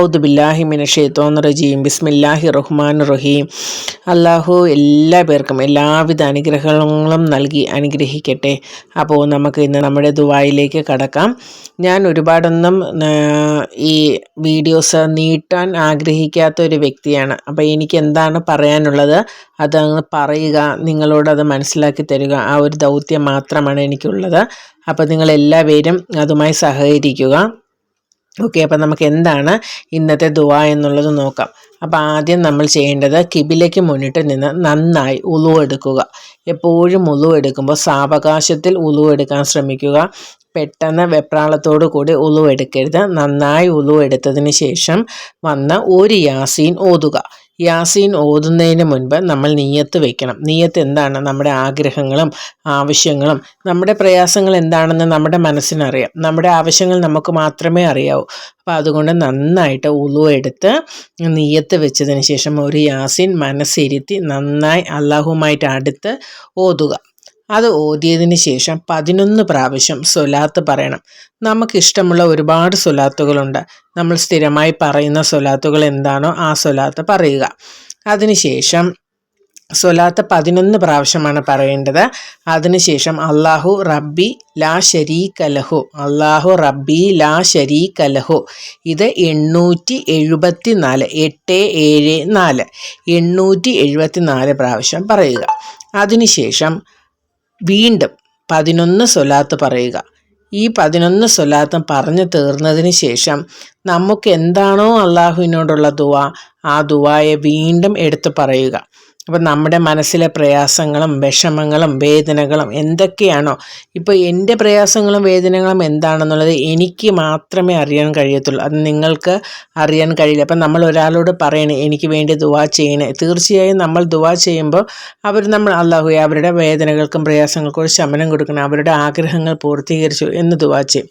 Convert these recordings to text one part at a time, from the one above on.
ഔദു ബില്ലാഹി മിന ഷെയ്ത്തോൻ റജീം ബിസ്മില്ലാഹി റഹ്മാൻ റഹീം അള്ളാഹു എല്ലാ പേർക്കും എല്ലാവിധ അനുഗ്രഹങ്ങളും നൽകി അനുഗ്രഹിക്കട്ടെ. അപ്പോൾ നമുക്ക് ഇന്ന് നമ്മുടെ ദുബായിലേക്ക് കടക്കാം. ഞാൻ ഒരുപാടൊന്നും ഈ വീഡിയോസ് നീട്ടാൻ ആഗ്രഹിക്കാത്ത ഒരു വ്യക്തിയാണ്. അപ്പോൾ എനിക്ക് എന്താണ് പറയാനുള്ളത്? അതങ്ങ് പറയുക നിങ്ങളോടത് മനസ്സിലാക്കി തരിക. ആ ഒരു ദൗത്യം മാത്രമാണ് എനിക്കുള്ളത്. അപ്പോൾ നിങ്ങളെല്ലാവരും അതുമായി സഹകരിക്കുക. ഓക്കെ അപ്പം നമുക്ക് എന്താണ് ഇന്നത്തെ ദുവ എന്നുള്ളത് നോക്കാം. അപ്പം ആദ്യം നമ്മൾ ചെയ്യേണ്ടത് കിബിലേക്ക് മുന്നിട്ട് നിന്ന് നന്നായി ഉളു എടുക്കുക. എപ്പോഴും ഉളു എടുക്കുമ്പോൾ സാവകാശത്തിൽ ഉളു എടുക്കാൻ ശ്രമിക്കുക. പെട്ടെന്ന് വെപ്രാളത്തോടു കൂടി ഉളു എടുക്കരുത്. നന്നായി ഉളു എടുത്തതിന് ശേഷം വന്ന് ഒരു യാസീൻ ഓതുക. യാസീൻ ഓതുന്നതിന് മുൻപ് നമ്മൾ നീയത്ത് വെക്കണം. നീയത്ത് എന്താണ്? നമ്മുടെ ആഗ്രഹങ്ങളും ആവശ്യങ്ങളും നമ്മുടെ പ്രയാസങ്ങൾ എന്താണെന്ന് നമ്മുടെ മനസ്സിനറിയാം. നമ്മുടെ ആവശ്യങ്ങൾ നമുക്ക് മാത്രമേ അറിയാവൂ. അപ്പോൾ അതുകൊണ്ട് നന്നായിട്ട് ഉളു എടുത്ത് നീയത്ത് വെച്ചതിന് ശേഷം ഒരു യാസീൻ മനസ്സിരുത്തി നന്നായി അള്ളാഹുമായിട്ട് അടുത്ത് ഓതുക. അത് ഓതിയതിന് ശേഷം പതിനൊന്ന് പ്രാവശ്യം സ്വലാത്ത് പറയണം. നമുക്കിഷ്ടമുള്ള ഒരുപാട് സ്വലാത്തുകളുണ്ട്. നമ്മൾ സ്ഥിരമായി പറയുന്ന സ്വലാത്തുകൾ എന്താണോ ആ സ്വലാത്ത് പറയുക. അതിനുശേഷം സ്വലാത്ത് പതിനൊന്ന് പ്രാവശ്യമാണ് പറയേണ്ടത്. അതിനുശേഷം അള്ളാഹു റബ്ബി ലാ ഷരീഖ് അലഹു അള്ളാഹു റബ്ബി ലാ ഷരീഖ് അലഹു ഇത് എണ്ണൂറ്റി എഴുപത്തി നാല് എട്ട് ഏഴ് നാല്. എണ്ണൂറ്റി എഴുപത്തി നാല് പ്രാവശ്യം പറയുക. അതിനുശേഷം വീണ്ടും പതിനൊന്ന് സ്വലാത്ത് പറയുക. ഈ പതിനൊന്ന് സ്വലാത്തും പറഞ്ഞു തീർന്നതിന് ശേഷം നമുക്ക് എന്താണോ അള്ളാഹുവിനോടുള്ള ദുവ ആ ദുവായെ വീണ്ടും എടുത്തു പറയുക. അപ്പം നമ്മുടെ മനസ്സിലെ പ്രയാസങ്ങളും വിഷമങ്ങളും വേദനകളും എന്തൊക്കെയാണോ ഇപ്പോൾ എന്റെ പ്രയാസങ്ങളും വേദനകളും എന്താണെന്നുള്ളത് എനിക്ക് മാത്രമേ അറിയാൻ കഴിയത്തുള്ളൂ. അത് നിങ്ങൾക്ക് അറിയാൻ കഴിയില്ല. അപ്പം നമ്മൾ ഒരാളോട് പറയണേ എനിക്ക് വേണ്ടി ദുവാ ചെയ്യണേ. തീർച്ചയായും നമ്മൾ ദുവാ ചെയ്യുമ്പോൾ അവർ നമ്മൾ അള്ളാഹു അവരുടെ വേദനകൾക്കും പ്രയാസങ്ങൾക്കും ഒരു ശമനം കൊടുക്കണം. അവരുടെ ആഗ്രഹങ്ങൾ പൂർത്തീകരിച്ചു എന്ന് ദുവാ ചെയ്യും.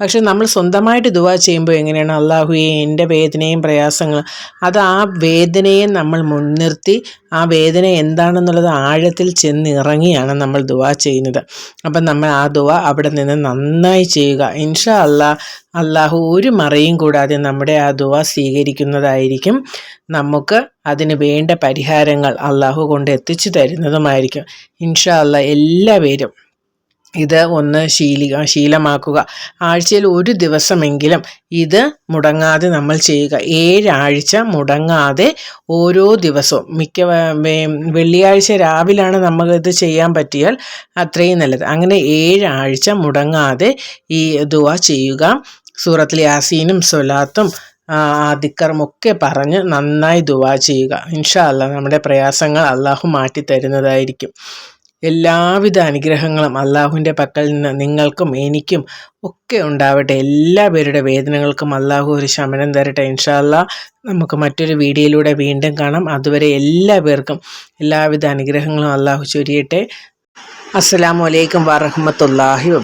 പക്ഷേ നമ്മൾ സ്വന്തമായിട്ട് ദുവാ ചെയ്യുമ്പോൾ എങ്ങനെയാണ് അള്ളാഹുയെ എന്റെ വേദനയും പ്രയാസങ്ങളും. അത് ആ വേദനയെ നമ്മൾ മുൻനിർത്തി ആ വേദന എന്താണെന്നുള്ളത് ആഴത്തിൽ ചെന്നിറങ്ങിയാണ് നമ്മൾ ദുവ ചെയ്യുന്നത്. അപ്പം നമ്മൾ ആ ദുവ അവിടെ നിന്ന് നന്നായി ചെയ്യുക. ഇൻഷാ അല്ലാ അള്ളാഹു ഒരു മറയും കൂടാതെ നമ്മുടെ ആ ദുവ സ്വീകരിക്കുന്നതായിരിക്കും. നമുക്ക് അതിന് വേണ്ട പരിഹാരങ്ങൾ അള്ളാഹു കൊണ്ട് എത്തിച്ചു തരുന്നതുമായിരിക്കും. ഇൻഷാ അല്ല എല്ലാവരും ഇത് ഒന്ന് ശീലി ശീലമാക്കുക. ആഴ്ചയിൽ ഒരു ദിവസമെങ്കിലും ഇത് മുടങ്ങാതെ നമ്മൾ ചെയ്യുക. ഏഴാഴ്ച മുടങ്ങാതെ ഓരോ ദിവസവും. മിക്ക വെള്ളിയാഴ്ച രാവിലാണ് നമുക്കിത് ചെയ്യാൻ പറ്റിയാൽ അത്രയും നല്ലത്. അങ്ങനെ ഏഴാഴ്ച മുടങ്ങാതെ ഈ ദുവ ചെയ്യുക. സൂറത്തിൽ യാസീനും സൊലാത്തും ദിക്കറുമൊക്കെ പറഞ്ഞ് നന്നായി ദുവാ ചെയ്യുക. ഇൻഷാ അല്ല നമ്മുടെ പ്രയാസങ്ങൾ അള്ളാഹു മാറ്റി തരുന്നതായിരിക്കും എല്ലാവിധ അനുഗ്രഹങ്ങളും അള്ളാഹുവിന്റെ പക്കൽ നിന്ന് നിങ്ങൾക്കും എനിക്കും ഒക്കെ ഉണ്ടാവട്ടെ. എല്ലാ പേരുടെ വേദനകൾക്കും അള്ളാഹു ഒരു ശമനം തരട്ടെ. ഇൻഷാല്ല നമുക്ക് മറ്റൊരു വീഡിയോയിലൂടെ വീണ്ടും കാണാം. അതുവരെ എല്ലാ പേർക്കും എല്ലാവിധ അനുഗ്രഹങ്ങളും അള്ളാഹു ചൊരിയട്ടെ. അസ്സാം വലൈക്കും വാറഹമത്തല്ലാഹി